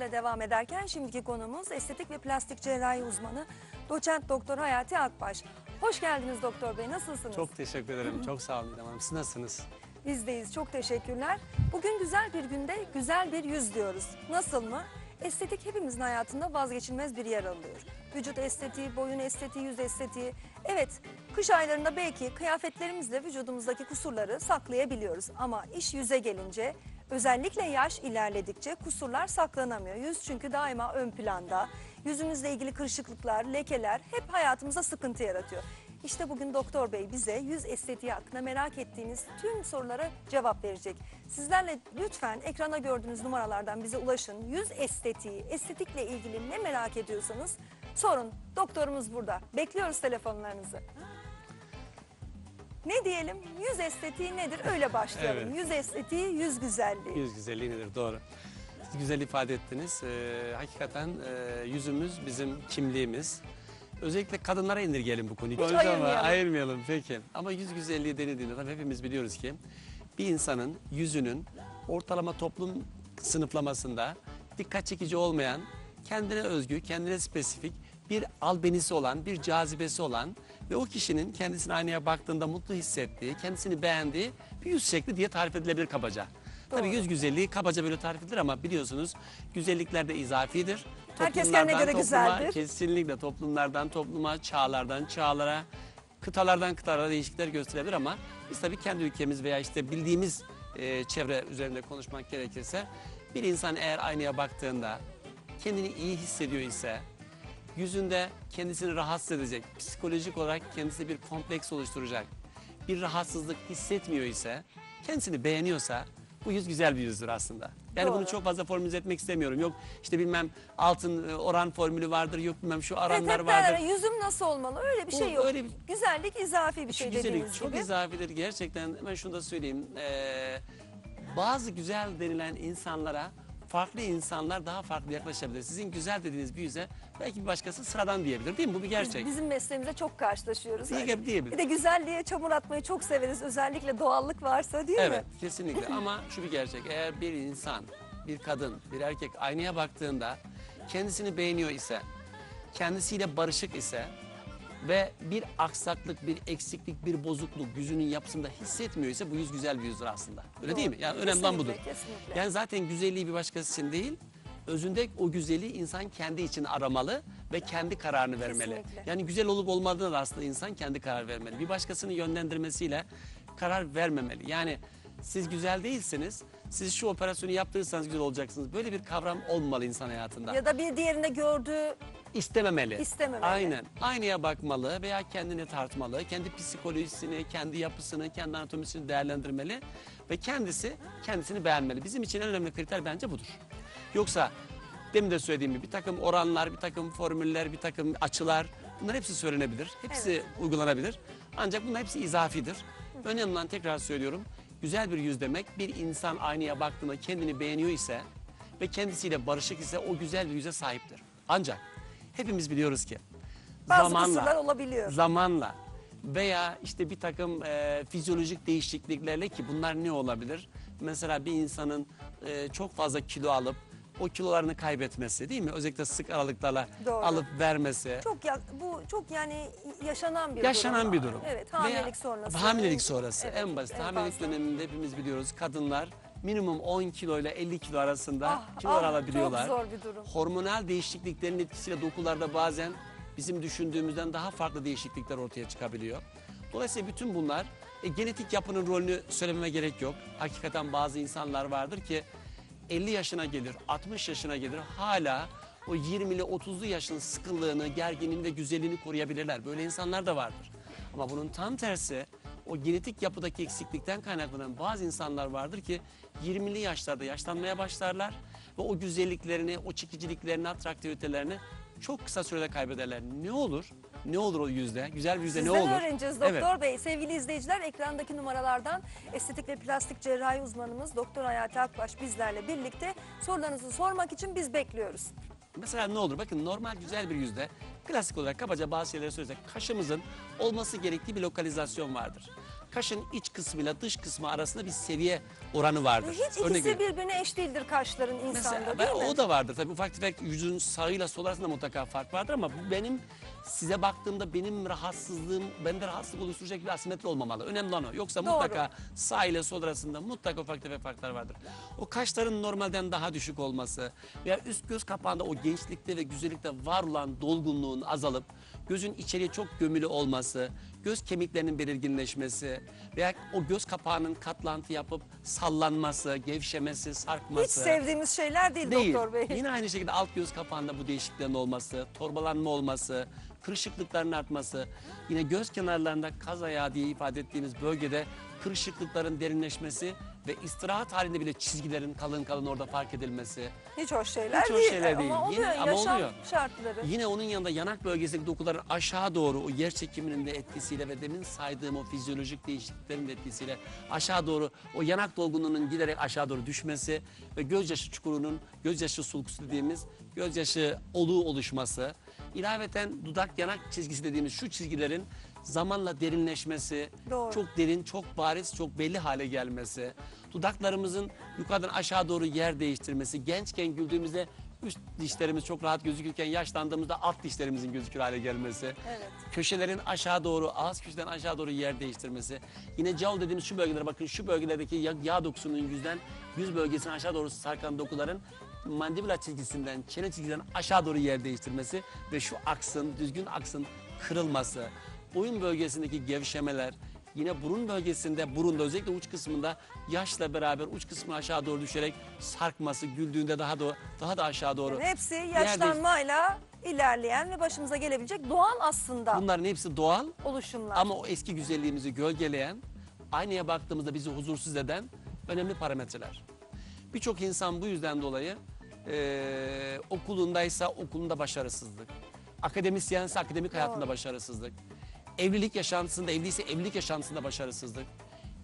ile devam ederken şimdiki konumuz estetik ve plastik cerrahi uzmanı doçent doktor Hayati Akbaş. Hoş geldiniz doktor bey nasılsınız? Çok teşekkür ederim. Çok sağ olun İrem Hanım. Siz nasılsınız? Bizdeyiz çok teşekkürler. Bugün güzel bir günde güzel bir yüz diyoruz. Nasıl mı? Estetik hepimizin hayatında vazgeçilmez bir yer alıyor. Vücut estetiği, boyun estetiği, yüz estetiği. Evet, kış aylarında belki kıyafetlerimizle vücudumuzdaki kusurları saklayabiliyoruz. Ama iş yüze gelince özellikle yaş ilerledikçe kusurlar saklanamıyor. Yüz çünkü daima ön planda. Yüzümüzle ilgili kırışıklıklar, lekeler hep hayatımıza sıkıntı yaratıyor. İşte bugün doktor bey bize yüz estetiği hakkında merak ettiğiniz tüm sorulara cevap verecek. Sizlerle lütfen ekrana gördüğünüz numaralardan bize ulaşın. Yüz estetiği, estetikle ilgili ne merak ediyorsanız sorun. Doktorumuz burada. Bekliyoruz telefonlarınızı. Ne diyelim? Yüz estetiği nedir? Öyle başlayalım. Evet. Yüz estetiği, yüz güzelliği. Yüz güzelliği nedir? Doğru. Siz güzel ifade ettiniz. Ee, hakikaten e, yüzümüz bizim kimliğimiz. Özellikle kadınlara indirgeyelim bu konuyu. Konuşalım, ayırmayalım. ayırmayalım. Peki. Ama yüz güzelliği denildiğinde tabii hepimiz biliyoruz ki bir insanın yüzünün ortalama toplum sınıflamasında dikkat çekici olmayan, kendine özgü, kendine spesifik bir albenisi olan, bir cazibesi olan ve o kişinin kendisine aynaya baktığında mutlu hissettiği, kendisini beğendiği bir yüz şekli diye tarif edilebilir kabaca. Tabii yüz güzelliği kabaca böyle tarif edilir ama biliyorsunuz güzellikler de izafidir. Herkes Toplumlardan kendine göre topluma, güzeldir. Kesinlikle toplumlardan topluma, çağlardan çağlara, kıtalardan kıtalara değişiklikler gösterebilir ama biz tabii kendi ülkemiz veya işte bildiğimiz e, çevre üzerinde konuşmak gerekirse bir insan eğer aynaya baktığında kendini iyi hissediyor ise yüzünde kendisini rahatsız edecek, psikolojik olarak kendisi bir kompleks oluşturacak, bir rahatsızlık hissetmiyor ise, kendisini beğeniyorsa bu yüz güzel bir yüzdür aslında. Yani Doğru. bunu çok fazla formüle etmek istemiyorum. Yok işte bilmem altın e, oran formülü vardır, yok bilmem şu oranlar hep derler, vardır. yüzüm nasıl olmalı? Öyle bir Bu şey yok. öyle bir- Güzellik izafi bir şey güzellik dediğiniz çok gibi. izafidir gerçekten. Hemen şunu da söyleyeyim. Ee, bazı güzel denilen insanlara farklı insanlar daha farklı yaklaşabilir. Sizin güzel dediğiniz bir yüze belki bir başkası sıradan diyebilir değil mi? Bu bir gerçek. Bizim mesleğimizde çok karşılaşıyoruz. Diye- Yani diyebilir. Bir de güzelliğe çamur atmayı çok severiz. Özellikle doğallık varsa değil Evet mi? kesinlikle ama şu bir gerçek. Eğer bir insan, bir kadın, bir erkek aynaya baktığında kendisini beğeniyor ise, kendisiyle barışık ise ve bir aksaklık, bir eksiklik, bir bozukluk yüzünün yapısında hissetmiyor ise bu yüz güzel bir yüzdür aslında. Öyle Doğru. değil mi? Yani önemli olan budur. Kesinlikle, kesinlikle. Yani zaten güzelliği bir başkası için değil, özünde o güzelliği insan kendi için aramalı ve kendi kararını vermeli. Kesinlikle. Yani güzel olup olmadığına da aslında insan kendi karar vermeli. Bir başkasının yönlendirmesiyle karar vermemeli. Yani siz güzel değilsiniz, siz şu operasyonu yaptırırsanız güzel olacaksınız. Böyle bir kavram olmamalı insan hayatında. Ya da bir diğerinde gördüğü İstememeli. İstememeli. Aynen. Aynaya bakmalı veya kendini tartmalı. Kendi psikolojisini, kendi yapısını, kendi anatomisini değerlendirmeli. Ve kendisi kendisini beğenmeli. Bizim için en önemli kriter bence budur. Yoksa demin de söylediğim gibi bir takım oranlar, bir takım formüller, bir takım açılar bunlar hepsi söylenebilir. Hepsi uygulanabilir. Ancak bunlar hepsi izafidir. Önemli olan tekrar söylüyorum. Güzel bir yüz demek bir insan aynaya baktığında kendini beğeniyor ise ve kendisiyle barışık ise o güzel bir yüze sahiptir. Ancak hepimiz biliyoruz ki bazı kusurlar olabiliyor. zamanla veya işte bir takım e, fizyolojik değişikliklerle ki bunlar ne olabilir? Mesela bir insanın e, çok fazla kilo alıp o kilolarını kaybetmesi değil mi? Özellikle sık aralıklarla Doğru. alıp vermesi. Çok ya, bu çok yani yaşanan bir Yaşanan durum. bir durum. Evet, Veya hamilelik sonrası. Hamilelik sonrası Evet, en basit. en hamilelik fazla. döneminde hepimiz biliyoruz kadınlar minimum 10 kilo ile 50 kilo arasında Ah, kilolar ah, alabiliyorlar. Çok zor bir durum. Hormonal değişikliklerin etkisiyle dokularda bazen bizim düşündüğümüzden daha farklı değişiklikler ortaya çıkabiliyor. Dolayısıyla bütün bunlar e, genetik yapının rolünü söylememe gerek yok. Hakikaten bazı insanlar vardır ki 50 yaşına gelir, 60 yaşına gelir hala o 20'li 30'lu yaşın sıkıllığını, gerginliğini ve güzelliğini koruyabilirler. Böyle insanlar da vardır. Ama bunun tam tersi o genetik yapıdaki eksiklikten kaynaklanan bazı insanlar vardır ki 20'li yaşlarda yaşlanmaya başlarlar ve o güzelliklerini, o çekiciliklerini, atraktivitelerini çok kısa sürede kaybederler. Ne olur? Ne olur o yüzde? Güzel bir yüzde ne Sizden olur? öğreneceğiz Doktor Evet. Bey. Sevgili izleyiciler ekrandaki numaralardan estetik ve plastik cerrahi uzmanımız Doktor Hayati Akbaş bizlerle birlikte sorularınızı sormak için biz bekliyoruz. Mesela ne olur? Bakın normal güzel bir yüzde klasik olarak kabaca bazı şeyleri söylesek kaşımızın olması gerektiği bir lokalizasyon vardır. kaşın iç kısmıyla dış kısmı arasında bir seviye oranı vardır. Hiç Örnek ikisi veriyorum. birbirine eş değildir kaşların insanda Mesela değil ben- mi? o da vardır tabii ufak tefek yüzün sağıyla sol arasında mutlaka fark vardır ama benim size baktığımda benim rahatsızlığım bende rahatsızlık oluşturacak bir asimetri olmamalı. Önemli olan o. Yoksa Doğru. mutlaka sağ ile sol arasında mutlaka ufak tefek farklar vardır. O kaşların normalden daha düşük olması veya üst göz kapağında o gençlikte ve güzellikte var olan dolgunluğun azalıp gözün içeriye çok gömülü olması, göz kemiklerinin belirginleşmesi veya o göz kapağının katlantı yapıp sallanması, gevşemesi, sarkması. Hiç sevdiğimiz şeyler değil, Değil. doktor bey. Yine aynı şekilde alt göz kapağında bu değişikliklerin olması, torbalanma olması, kırışıklıkların artması, yine göz kenarlarında kaz ayağı diye ifade ettiğimiz bölgede kırışıklıkların derinleşmesi ve istirahat halinde bile çizgilerin kalın kalın orada fark edilmesi. Hiç hoş şeyler Hiç hoş değil. şeyler değil. Ama oluyor Yine- ama yaşam oluyor. şartları. Yine onun yanında yanak bölgesindeki dokuların aşağı doğru o yer çekiminin de etkisiyle ve demin saydığım o fizyolojik değişikliklerin de etkisiyle aşağı doğru o yanak dolgunluğunun giderek aşağı doğru düşmesi ve gözyaşı çukurunun gözyaşı sulkusu dediğimiz gözyaşı oluğu oluşması. İlaveten dudak yanak çizgisi dediğimiz şu çizgilerin zamanla derinleşmesi, Doğru. çok derin, çok bariz, çok belli hale gelmesi, dudaklarımızın yukarıdan aşağı doğru yer değiştirmesi, gençken güldüğümüzde üst dişlerimiz çok rahat gözükürken yaşlandığımızda alt dişlerimizin gözükür hale gelmesi, Evet. köşelerin aşağı doğru, ağız köşeden aşağı doğru yer değiştirmesi, yine jaw dediğimiz şu bölgelere bakın şu bölgelerdeki yağ, yağ dokusunun yüzden yüz bölgesine aşağı doğru sarkan dokuların mandibula çizgisinden, çene çizgisinden aşağı doğru yer değiştirmesi ve şu aksın, düzgün aksın kırılması, boyun bölgesindeki gevşemeler, yine burun bölgesinde, burunda özellikle uç kısmında yaşla beraber uç kısmı aşağı doğru düşerek sarkması, güldüğünde daha da daha da aşağı doğru. Yani hepsi yaşlanmayla ilerleyen ve başımıza gelebilecek doğal aslında Bunların hepsi doğal oluşumlar. Ama o eski güzelliğimizi gölgeleyen, aynaya baktığımızda bizi huzursuz eden önemli parametreler. Birçok insan bu yüzden dolayı eee, okulundaysa okulunda başarısızlık, akademisyense akademik hayatında Doğru. başarısızlık, evlilik yaşantısında, evliyse evlilik yaşantısında başarısızlık,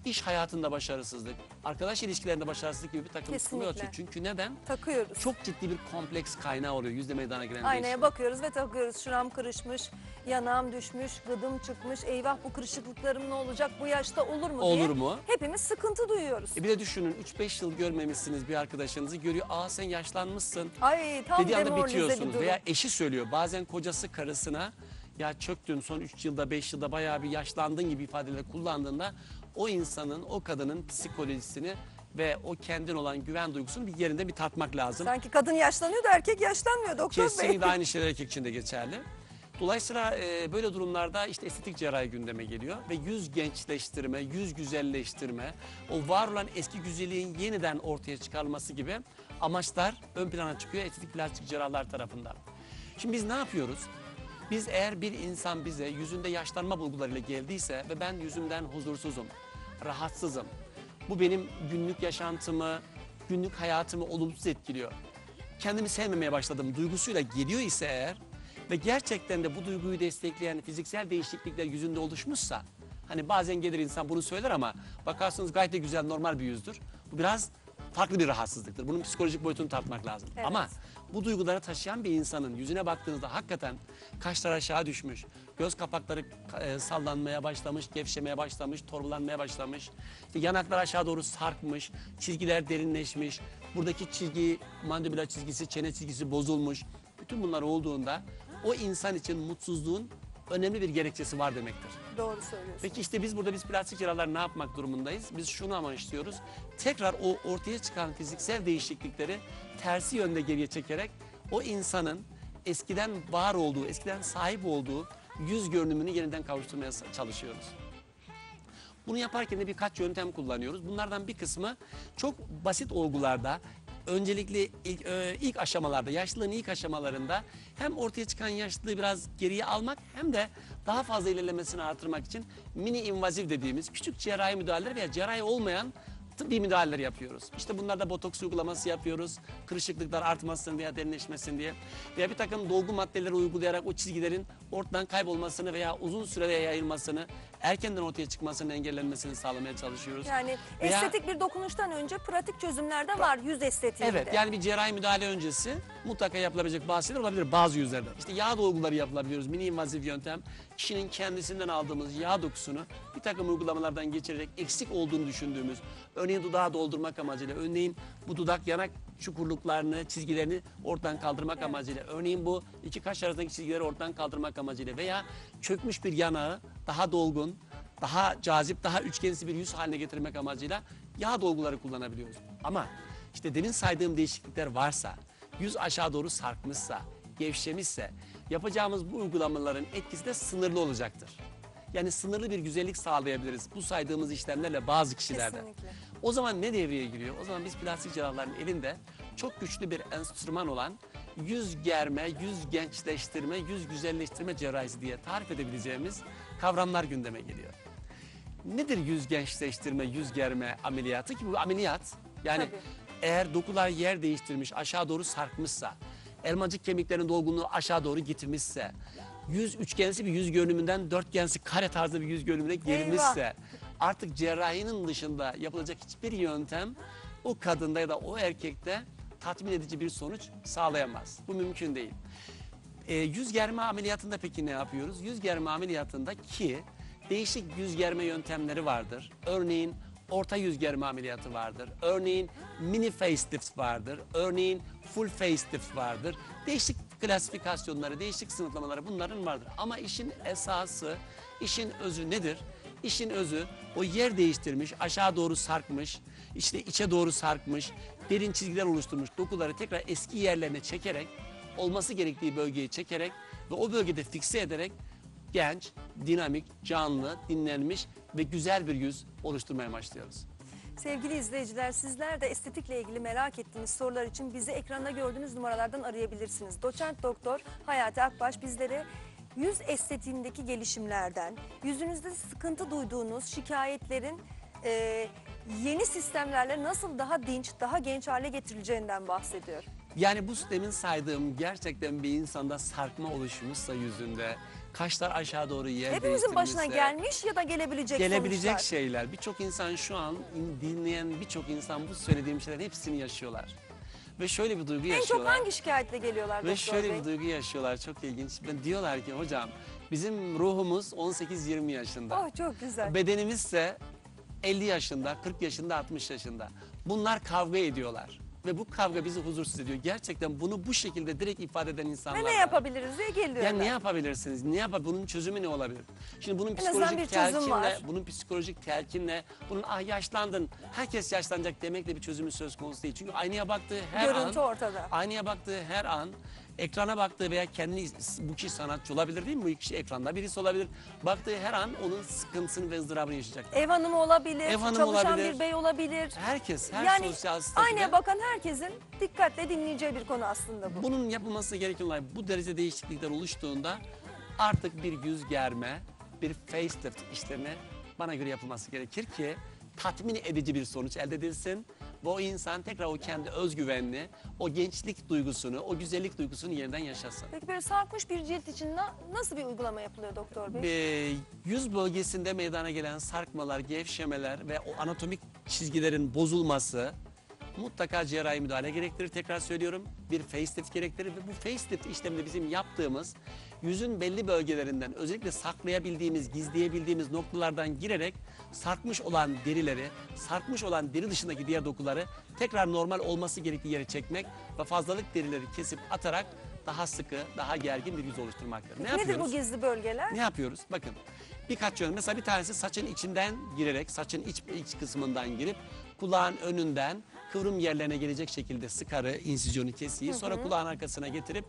iş hayatında başarısızlık, arkadaş ilişkilerinde başarısızlık gibi bir takım sıkıntılar atıyor. Çünkü neden? takıyoruz. Çok ciddi bir kompleks kaynağı oluyor yüzde meydana gelen Aynaya değişim. bakıyoruz ve takıyoruz. Şuram kırışmış, yanağım düşmüş, gıdım çıkmış. Eyvah bu kırışıklıklarım ne olacak? Bu yaşta olur mu diye. Olur mu? Hepimiz sıkıntı duyuyoruz. E bir de düşünün 3-5 yıl görmemişsiniz bir arkadaşınızı görüyor. Aa sen yaşlanmışsın. Ay tam Dediği anda demoralize bir bitiyorsunuz. durum. Veya eşi söylüyor. Bazen kocası karısına ya çöktün son 3 yılda 5 yılda bayağı bir yaşlandın gibi ifadeler kullandığında o insanın o kadının psikolojisini ve o kendin olan güven duygusunu bir yerinde bir tartmak lazım. Sanki kadın yaşlanıyor da erkek yaşlanmıyor doktor bey. Kesinlikle aynı şeyler erkek için de geçerli. Dolayısıyla e, böyle durumlarda işte estetik cerrahi gündeme geliyor ve yüz gençleştirme, yüz güzelleştirme, o var olan eski güzelliğin yeniden ortaya çıkarılması gibi amaçlar ön plana çıkıyor estetik plastik cerrahlar tarafından. Şimdi biz ne yapıyoruz? Biz eğer bir insan bize yüzünde yaşlanma bulgularıyla geldiyse ve ben yüzümden huzursuzum, rahatsızım. Bu benim günlük yaşantımı, günlük hayatımı olumsuz etkiliyor kendimi sevmemeye başladım duygusuyla geliyor ise eğer ve gerçekten de bu duyguyu destekleyen fiziksel değişiklikler yüzünde oluşmuşsa hani bazen gelir insan bunu söyler ama bakarsınız gayet de güzel normal bir yüzdür. Bu biraz farklı bir rahatsızlıktır. Bunun psikolojik boyutunu tartmak lazım. Evet. Ama bu duyguları taşıyan bir insanın yüzüne baktığınızda hakikaten kaşlar aşağı düşmüş, göz kapakları e, sallanmaya başlamış, gevşemeye başlamış, torbalanmaya başlamış, işte yanaklar aşağı doğru sarkmış, çizgiler derinleşmiş, buradaki çizgi, mandibula çizgisi, çene çizgisi bozulmuş. Bütün bunlar olduğunda o insan için mutsuzluğun önemli bir gerekçesi var demektir. Doğru söylüyorsun. Peki işte biz burada biz plastik cerrahlar ne yapmak durumundayız? Biz şunu amaçlıyoruz. Tekrar o ortaya çıkan fiziksel değişiklikleri tersi yönde geriye çekerek o insanın eskiden var olduğu, eskiden sahip olduğu yüz görünümünü yeniden kavuşturmaya çalışıyoruz. Bunu yaparken de birkaç yöntem kullanıyoruz. Bunlardan bir kısmı çok basit olgularda, öncelikle ilk, e, ilk aşamalarda, yaşlılığın ilk aşamalarında hem ortaya çıkan yaşlılığı biraz geriye almak hem de daha fazla ilerlemesini artırmak için mini invazif dediğimiz küçük cerrahi müdahaleler veya cerrahi olmayan tıbbi müdahaleler yapıyoruz. İşte bunlarda botoks uygulaması yapıyoruz. Kırışıklıklar artmasın veya derinleşmesin diye. Veya bir takım dolgu maddeleri uygulayarak o çizgilerin ortadan kaybolmasını veya uzun sürede yayılmasını, erkenden ortaya çıkmasının engellenmesini sağlamaya çalışıyoruz. Yani Veya- estetik bir dokunuştan önce pratik çözümler de var yüz estetiğinde. Evet yani bir cerrahi müdahale öncesi mutlaka yapılabilecek bazı şeyler olabilir bazı yüzlerde. İşte yağ dolguları yapılabiliyoruz. Mini invazif yöntem. Kişinin kendisinden aldığımız yağ dokusunu bir takım uygulamalardan geçirerek eksik olduğunu düşündüğümüz örneğin dudağı doldurmak amacıyla örneğin bu dudak yanak çukurluklarını, çizgilerini ortadan kaldırmak amacıyla örneğin bu iki kaş arasındaki çizgileri ortadan kaldırmak amacıyla veya çökmüş bir yanağı daha dolgun, daha cazip, daha üçgensi bir yüz haline getirmek amacıyla yağ dolguları kullanabiliyoruz. Ama işte demin saydığım değişiklikler varsa, yüz aşağı doğru sarkmışsa, gevşemişse yapacağımız bu uygulamaların etkisi de sınırlı olacaktır. Yani sınırlı bir güzellik sağlayabiliriz bu saydığımız işlemlerle bazı kişilerde. Kesinlikle. O zaman ne devreye giriyor? O zaman biz plastik cerrahların elinde çok güçlü bir enstrüman olan yüz germe, yüz gençleştirme, yüz güzelleştirme cerrahisi diye tarif edebileceğimiz kavramlar gündeme geliyor. Nedir yüz gençleştirme, yüz germe ameliyatı ki bu ameliyat yani Tabii. eğer dokular yer değiştirmiş, aşağı doğru sarkmışsa, elmacık kemiklerinin dolgunluğu aşağı doğru gitmişse, yüz üçgensi bir yüz görünümünden dörtgensi kare tarzı bir yüz görünümüne girmişse, artık cerrahinin dışında yapılacak hiçbir yöntem o kadında ya da o erkekte tatmin edici bir sonuç sağlayamaz. Bu mümkün değil. E, yüz germe ameliyatında peki ne yapıyoruz? Yüz germe ameliyatında ki değişik yüz germe yöntemleri vardır. Örneğin orta yüz germe ameliyatı vardır. Örneğin mini facelift vardır. Örneğin full facelift vardır. Değişik klasifikasyonları, değişik sınıflamaları bunların vardır. Ama işin esası, işin özü nedir? İşin özü o yer değiştirmiş, aşağı doğru sarkmış, işte içe doğru sarkmış, derin çizgiler oluşturmuş dokuları tekrar eski yerlerine çekerek olması gerektiği bölgeyi çekerek ve o bölgede fikse ederek genç, dinamik, canlı, dinlenmiş ve güzel bir yüz oluşturmaya başlıyoruz. Sevgili izleyiciler sizler de estetikle ilgili merak ettiğiniz sorular için bizi ekranda gördüğünüz numaralardan arayabilirsiniz. Doçent Doktor Hayati Akbaş bizlere yüz estetiğindeki gelişimlerden, yüzünüzde sıkıntı duyduğunuz şikayetlerin e, yeni sistemlerle nasıl daha dinç, daha genç hale getirileceğinden bahsediyor. Yani bu demin saydığım gerçekten bir insanda sarkma oluşmuşsa yüzünde, kaşlar aşağı doğru yer Hepimizin başına değiştirmişse- gelmiş ya da gelebilecek, gelebilecek sonuçlar. şeyler. Birçok insan şu an dinleyen birçok insan bu söylediğim şeylerin hepsini yaşıyorlar. Ve şöyle bir duygu En çok yaşıyorlar. hangi şikayetle geliyorlar Ve doktor şöyle bey? bir duygu yaşıyorlar çok ilginç. Ben diyorlar ki hocam bizim ruhumuz 18-20 yaşında. Oh çok güzel. Bedenimiz ise 50 yaşında, 40 yaşında, 60 yaşında. Bunlar kavga ediyorlar. Ve bu kavga bizi huzursuz ediyor. Gerçekten bunu bu şekilde direkt ifade eden insanlar Ve var. ne yapabiliriz diye geliyorlar. Yani ne yapabilirsiniz? Ne yap bunun çözümü ne olabilir? Şimdi bunun azından psikolojik bir çözüm telkinle, var. bunun psikolojik telkinle, bunun ah yaşlandın, herkes yaşlanacak demekle bir çözümü söz konusu değil. Çünkü aynaya baktığı her Görüntü an, ortada. aynaya baktığı her an, ekrana baktığı veya kendi bu kişi sanatçı olabilir değil mi? Bu kişi ekranda birisi olabilir. Baktığı her an onun sıkıntısını ve ızdırabını yaşayacak. Ev hanımı olabilir, Ev hanımı çalışan olabilir. bir bey olabilir. Herkes, her yani sosyal statüde. aynaya bakan herkesin dikkatle dinleyeceği bir konu aslında bu. Bunun yapılması gereken olay bu derece değişiklikler oluştuğunda artık bir yüz germe, bir facelift işlemi bana göre yapılması gerekir ki tatmin edici bir sonuç elde edilsin ve o insan tekrar o kendi özgüvenli, o gençlik duygusunu, o güzellik duygusunu yeniden yaşasın. Peki böyle sarkmış bir cilt için na- nasıl bir uygulama yapılıyor doktor bey? Ee, yüz bölgesinde meydana gelen sarkmalar, gevşemeler ve o anatomik çizgilerin bozulması mutlaka cerrahi müdahale gerektirir. Tekrar söylüyorum bir facelift gerektirir ve bu facelift işleminde bizim yaptığımız yüzün belli bölgelerinden özellikle saklayabildiğimiz, gizleyebildiğimiz noktalardan girerek sarkmış olan derileri, sarkmış olan deri dışındaki diğer dokuları tekrar normal olması gerektiği yere çekmek ve fazlalık derileri kesip atarak daha sıkı, daha gergin bir yüz oluşturmaktır. Ne Nedir yapıyoruz? bu gizli bölgeler? Ne yapıyoruz? Bakın birkaç yön. Mesela bir tanesi saçın içinden girerek, saçın iç, iç kısmından girip kulağın önünden kıvrım yerlerine gelecek şekilde sıkarı, insizyonu kesiyi sonra kulağın arkasına getirip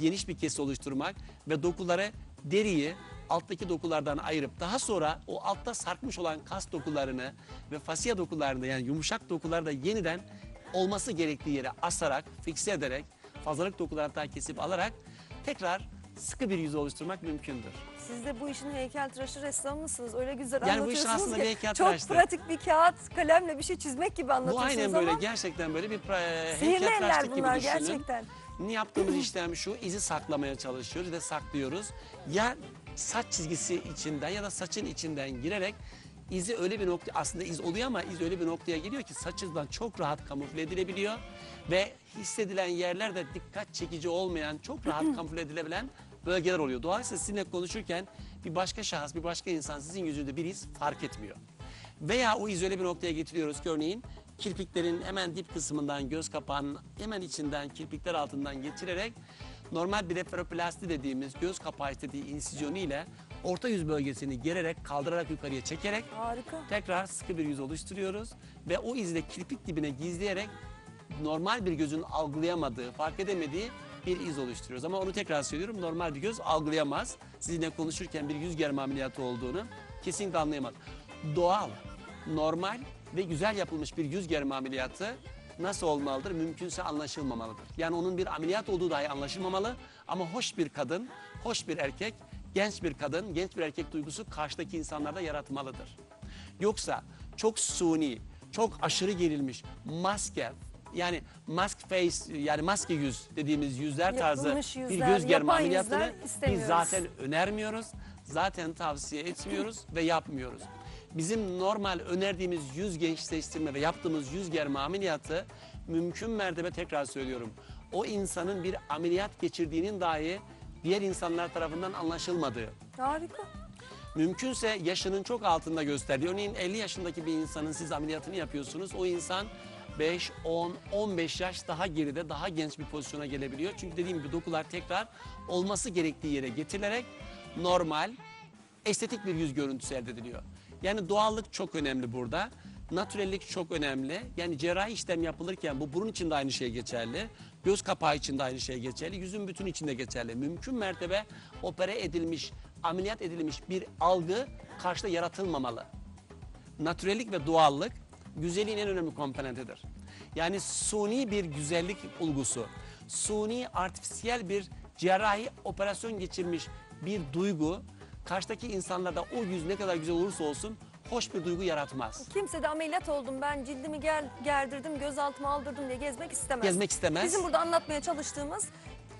geniş bir kesi oluşturmak ve dokuları deriyi alttaki dokulardan ayırıp daha sonra o altta sarkmış olan kas dokularını ve fasya dokularını yani yumuşak dokuları da yeniden olması gerektiği yere asarak, fikse ederek fazlalık dokularını daha kesip alarak tekrar sıkı bir yüz oluşturmak mümkündür. Siz de bu işin heykeltıraşı ressamı mısınız? Öyle güzel Yani bu anlatıyorsunuz aslında ki. bir. Çok pratik bir kağıt, kalemle bir şey çizmek gibi Bu anlatıyorsunuz aynen böyle ama gerçekten böyle bir eller heykeltıraşlık gibi bunlar düşünün. gerçekten. Ne yaptığımız işlem şu, izi saklamaya çalışıyoruz ve saklıyoruz. Ya saç çizgisi içinden ya da saçın içinden girerek izi öyle bir nokta, aslında iz oluyor ama iz öyle bir noktaya geliyor ki saçından çok rahat kamufle edilebiliyor. Ve hissedilen yerler de dikkat çekici olmayan, çok rahat kamufle edilebilen bölgeler oluyor. Dolayısıyla sizinle konuşurken bir başka şahıs, bir başka insan sizin yüzünde bir iz fark etmiyor. Veya o iz öyle bir noktaya getiriyoruz ki örneğin kirpiklerin hemen dip kısmından göz kapağının hemen içinden kirpikler altından geçirerek normal blefaroplasti dediğimiz göz kapağı istediği insizyonu ile orta yüz bölgesini gererek kaldırarak yukarıya çekerek Harika. tekrar sıkı bir yüz oluşturuyoruz ve o izle kirpik dibine gizleyerek normal bir gözün algılayamadığı, fark edemediği bir iz oluşturuyoruz. Ama onu tekrar söylüyorum normal bir göz algılayamaz. Sizinle konuşurken bir yüz germe ameliyatı olduğunu kesinlikle anlayamaz. Doğal, normal ve güzel yapılmış bir yüz germe ameliyatı nasıl olmalıdır? Mümkünse anlaşılmamalıdır. Yani onun bir ameliyat olduğu dahi anlaşılmamalı ama hoş bir kadın, hoş bir erkek, genç bir kadın, genç bir erkek duygusu karşıdaki insanlarda yaratmalıdır. Yoksa çok suni, çok aşırı gerilmiş maske yani mask face yani maske yüz dediğimiz yüzler tarzı Yapılmış bir yüzler, göz germe yapay ameliyatını yüzler biz istemiyoruz. zaten önermiyoruz. Zaten tavsiye etmiyoruz ve yapmıyoruz. Bizim normal önerdiğimiz yüz gençleştirme ve yaptığımız yüz germe ameliyatı mümkün mertebe tekrar söylüyorum. O insanın bir ameliyat geçirdiğinin dahi diğer insanlar tarafından anlaşılmadığı, Harika. Mümkünse yaşının çok altında gösterdiği. Örneğin 50 yaşındaki bir insanın siz ameliyatını yapıyorsunuz. O insan 5, 10, 15 yaş daha geride, daha genç bir pozisyona gelebiliyor. Çünkü dediğim gibi dokular tekrar olması gerektiği yere getirilerek normal, estetik bir yüz görüntüsü elde ediliyor. Yani doğallık çok önemli burada. Natürellik çok önemli. Yani cerrahi işlem yapılırken bu burun için de aynı şey geçerli. Göz kapağı için de aynı şey geçerli. Yüzün bütün içinde geçerli. Mümkün mertebe opere edilmiş, ameliyat edilmiş bir algı karşıda yaratılmamalı. Natürellik ve doğallık güzelliğin en önemli komponentidir. Yani suni bir güzellik bulgusu, suni artifisiyel bir cerrahi operasyon geçirmiş bir duygu karşıdaki insanlarda o yüz ne kadar güzel olursa olsun hoş bir duygu yaratmaz. Kimse de ameliyat oldum ben cildimi gel, gerdirdim gözaltıma aldırdım diye gezmek istemez. Gezmek istemez. Bizim burada anlatmaya çalıştığımız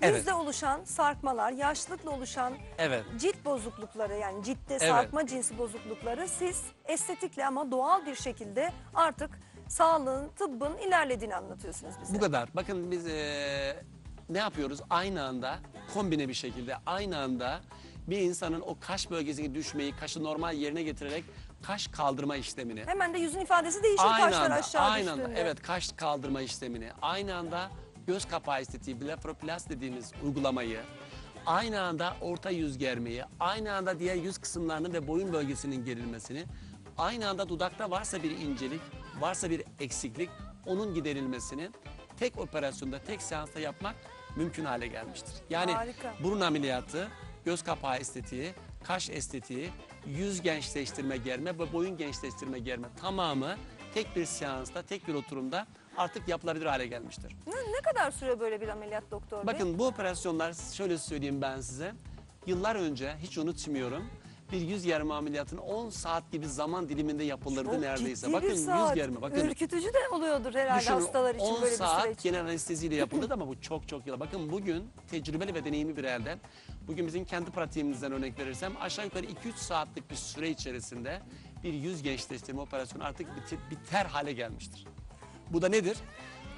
Evet. yüzde oluşan sarkmalar, yaşlılıkla oluşan Evet. cilt bozuklukları yani ciltte Evet. sarkma cinsi bozuklukları siz estetikle ama doğal bir şekilde artık sağlığın, tıbbın ilerlediğini anlatıyorsunuz bize. Bu kadar. Bakın biz eee, ne yapıyoruz? Aynı anda kombine bir şekilde aynı anda bir insanın o kaş bölgesine düşmeyi kaşı normal yerine getirerek kaş kaldırma işlemini. Hemen de yüzün ifadesi değişir kaşlar aşağı aynı anda, düştüğünde. evet kaş kaldırma işlemini, aynı anda göz kapağı estetiği, blefaroplast dediğimiz uygulamayı, aynı anda orta yüz germeyi, aynı anda diğer yüz kısımlarının ve boyun bölgesinin gerilmesini, aynı anda dudakta varsa bir incelik, varsa bir eksiklik, onun giderilmesini tek operasyonda, tek seansta yapmak mümkün hale gelmiştir. Yani Harika. burun ameliyatı, göz kapağı estetiği, kaş estetiği, yüz gençleştirme germe ve boyun gençleştirme germe tamamı tek bir seansta, tek bir oturumda artık yapılabilir hale gelmiştir. Ne, ne kadar süre böyle bir ameliyat doktor bey? Bakın bu operasyonlar şöyle söyleyeyim ben size. Yıllar önce hiç unutmuyorum. Bir yüz germe ameliyatının 10 saat gibi zaman diliminde yapılırdı Çok neredeyse. ciddi Bakın bir saat. yüz germe. Bakın Ürkütücü de oluyordur herhalde Düşünün, hastalar için 10 böyle bir saat süreç. genel anesteziyle yapıldı ama bu çok çok yıl. Bakın bugün tecrübeli ve deneyimli bir elden, bugün bizim kendi pratiğimizden örnek verirsem aşağı yukarı 2-3 saatlik bir süre içerisinde bir yüz gençleştirme operasyonu artık bitir- biter hale gelmiştir. Bu da nedir?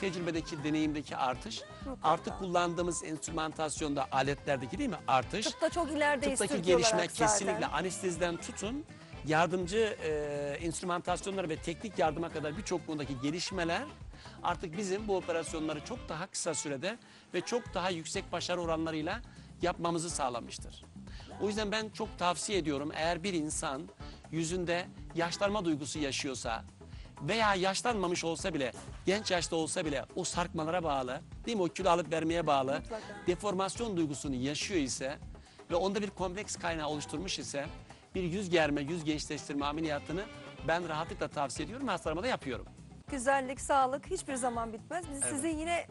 Tecrübedeki, deneyimdeki artış, artık kullandığımız enstrümantasyonda, aletlerdeki değil mi artış, Tıpta çok ilerideyiz Tıptaki Türk gelişme zaten. kesinlikle anesteziden tutun yardımcı e, enstrümantasyonlara ve teknik yardıma kadar birçok konudaki gelişmeler artık bizim bu operasyonları çok daha kısa sürede ve çok daha yüksek başarı oranlarıyla yapmamızı sağlamıştır. O yüzden ben çok tavsiye ediyorum eğer bir insan yüzünde yaşlanma duygusu yaşıyorsa veya yaşlanmamış olsa bile, genç yaşta olsa bile o sarkmalara bağlı, değil mi o kilo alıp vermeye bağlı, Mutlaka. deformasyon duygusunu yaşıyor ise ve onda bir kompleks kaynağı oluşturmuş ise bir yüz germe, yüz gençleştirme ameliyatını ben rahatlıkla tavsiye ediyorum ve hastalarıma da yapıyorum. Güzellik, sağlık hiçbir zaman bitmez. Biz Evet. sizi yine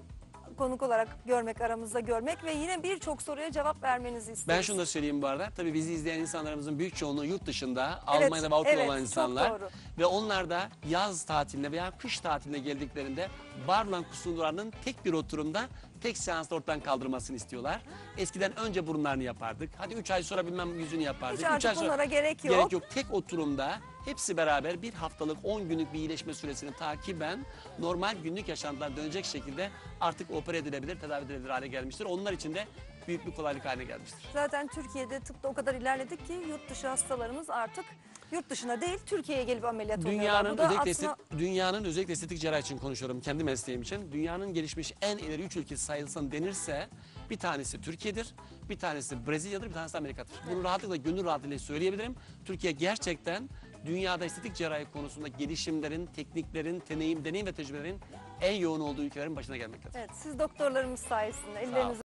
konuk olarak görmek, aramızda görmek ve yine birçok soruya cevap vermenizi isteriz. Ben şunu da söyleyeyim bu arada. Tabii bizi izleyen insanlarımızın büyük çoğunluğu yurt dışında, Evet, Almanya'da ve Avrupa'da evet, olan çok insanlar. doğru. Ve onlar da yaz tatiline veya kış tatiline geldiklerinde Barlan Kusunduran'ın tek bir oturumda tek seansta ortadan kaldırmasını istiyorlar. Eskiden önce burunlarını yapardık. Hadi 3 ay sonra bilmem yüzünü yapardık. Hiç Üç artık ay sonra- bunlara gerek yok. Gerek yok. Tek oturumda hepsi beraber bir haftalık 10 günlük bir iyileşme süresini takiben normal günlük yaşantılar dönecek şekilde artık opera edilebilir, tedavi edilebilir hale gelmiştir. Onlar için de büyük bir kolaylık haline gelmiştir. Zaten Türkiye'de tıpta o kadar ilerledik ki yurt dışı hastalarımız artık yurt dışına değil Türkiye'ye gelip ameliyat oluyorlar. Dünyanın Bu da özellikle, aslında estetik, dünyanın özellikle estetik cerrahi için konuşuyorum kendi mesleğim için. Dünyanın gelişmiş en ileri üç ülkesi sayılsın denirse bir tanesi Türkiye'dir, bir tanesi Brezilya'dır, bir tanesi Amerika'dır. Bunu rahatlıkla gönül rahatlığıyla söyleyebilirim. Türkiye gerçekten dünyada estetik cerrahi konusunda gelişimlerin, tekniklerin, deneyim, deneyim ve tecrübelerin en yoğun olduğu ülkelerin başına gelmektedir. evet, siz doktorlarımız sayesinde ellerinize